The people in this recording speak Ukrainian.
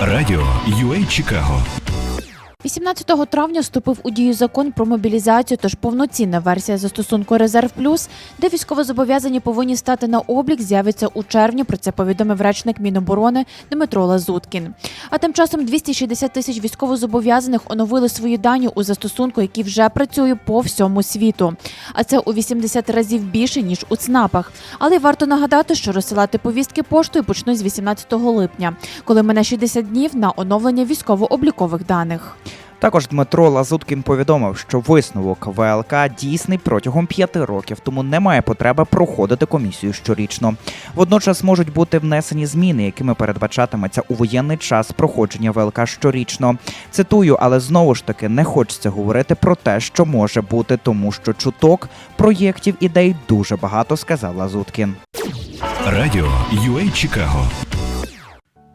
Радіо UA Чикаго 18 травня вступив у дію закон про мобілізацію, тож повноцінна версія застосунку Резерв Плюс, де військовозобов'язані повинні стати на облік, з'явиться у червні. Про це повідомив речник Міноборони Дмитро Лазуткін. А тим часом 260 тисяч військовозобов'язаних оновили свої дані у застосунку, який вже працює по всьому світу. А це у 80 разів більше ніж у ЦНАПах. Але варто нагадати, що розсилати повістки поштою почнуть з 18 липня, коли мине 60 днів на оновлення військово-облікових даних. Також Дмитро Лазуткін повідомив, що висновок ВЛК дійсний протягом п'яти років, тому немає потреби проходити комісію щорічно. Водночас можуть бути внесені зміни, якими передбачатиметься у воєнний час проходження ВЛК щорічно. Цитую, але знову ж таки не хочеться говорити про те, що може бути, тому що чуток, проєктів, ідей дуже багато, сказав Лазуткін. Радіо UA Чикаго